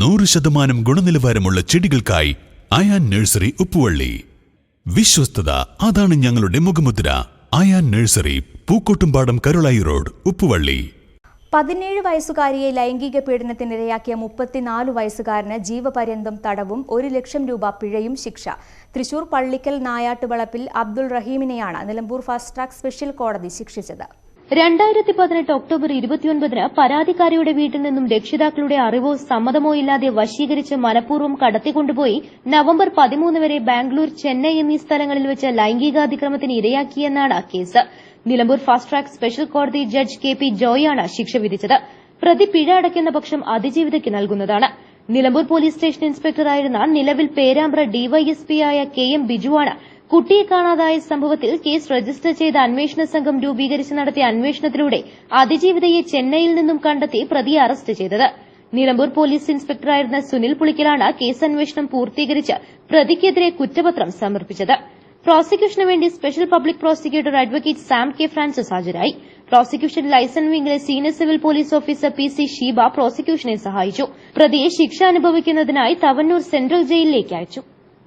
നൂറ് ശതമാനം ഗുണനിലവാരമുള്ള ചെടികൾക്കായി അയാൻ നഴ്സറി ഉപ്പുവള്ളി. വിശ്വസ്തത അതാണ് ഞങ്ങളുടെ മുഖമുദ്ര. Ayan nursery Pookkottumpadam Karulai road Uppuvalli. പതിനേഴ് വയസ്സുകാരിയെ ലൈംഗിക പീഡനത്തിനിരയാക്കിയ മുപ്പത്തിനാല് വയസ്സുകാരന് ജീവപര്യന്തം തടവും ഒരു ലക്ഷം രൂപ പിഴയും ശിക്ഷ. തൃശൂർ പള്ളിക്കൽ നായാട്ടുവളപ്പിൽ അബ്ദുൾ റഹീമിനെയാണ് നിലമ്പൂർ ഫാസ്റ്റ് ട്രാക്ക് സ്പെഷ്യൽ കോടതി ശിക്ഷിച്ചത്. രണ്ടായിരത്തി പതിനെട്ട് ഒക്ടോബർ ഇരുപത്തിയൊൻപതിന് പരാതിക്കാരിയുടെ വീട്ടിൽ നിന്നും രക്ഷിതാക്കളുടെ അറിവോ സമ്മതമോ ഇല്ലാതെ വശീകരിച്ച് മനഃപൂർവം കടത്തിക്കൊണ്ടുപോയി നവംബർ പതിമൂന്ന് വരെ ബാംഗ്ലൂർ ചെന്നൈ എന്നീ സ്ഥലങ്ങളിൽ വെച്ച് ലൈംഗികാതിക്രമത്തിന് ഇരയാക്കിയെന്നാണ് case. Nilambur fast track special കോടതി ജഡ്ജ് കെ പി ജോയാണ് ശിക്ഷ വിധിച്ചത്. പ്രതി പിഴ അടയ്ക്കുന്ന പക്ഷം അതിജീവിതയ്ക്ക് നൽകുന്നതാണ്. നിലമ്പൂർ പോലീസ് സ്റ്റേഷൻ ഇൻസ്പെക്ടറായിരുന്ന നിലവിൽ പേരാമ്പ്ര ഡിവൈഎസ്പിയായ കെ എം ബിജുവാണ് കുട്ടിയെ കാണാതായ സംഭവത്തിൽ കേസ് രജിസ്റ്റർ ചെയ്ത അന്വേഷണ സംഘം രൂപീകരിച്ച് നടത്തിയ അന്വേഷണത്തിലൂടെ അതിജീവിതയെ ചെന്നൈയിൽ നിന്നും കണ്ടെത്തി പ്രതിയെ അറസ്റ്റ് ചെയ്തത്. നിലമ്പൂർ പോലീസ് ഇൻസ്പെക്ടറായിരുന്ന സുനിൽ പുളിക്കലാണ് കേസ് അന്വേഷണം പൂർത്തീകരിച്ച് പ്രതിക്കെതിരെ കുറ്റപത്രം സമർപ്പിച്ചത്. പ്രോസിക്യൂഷന് വേണ്ടി special public prosecutor advocate Sam K Francis ഹാജരായി. Prosecution licence വിംഗിലെ senior civil police officer P C Sheeba പ്രോസിക്യൂഷനെ സഹായിച്ചു. പ്രതിയെ ശിക്ഷ അനുഭവിക്കുന്നതിനായി തവന്നൂർ സെൻട്രൽ ജയിലിലേക്ക് അയച്ചു.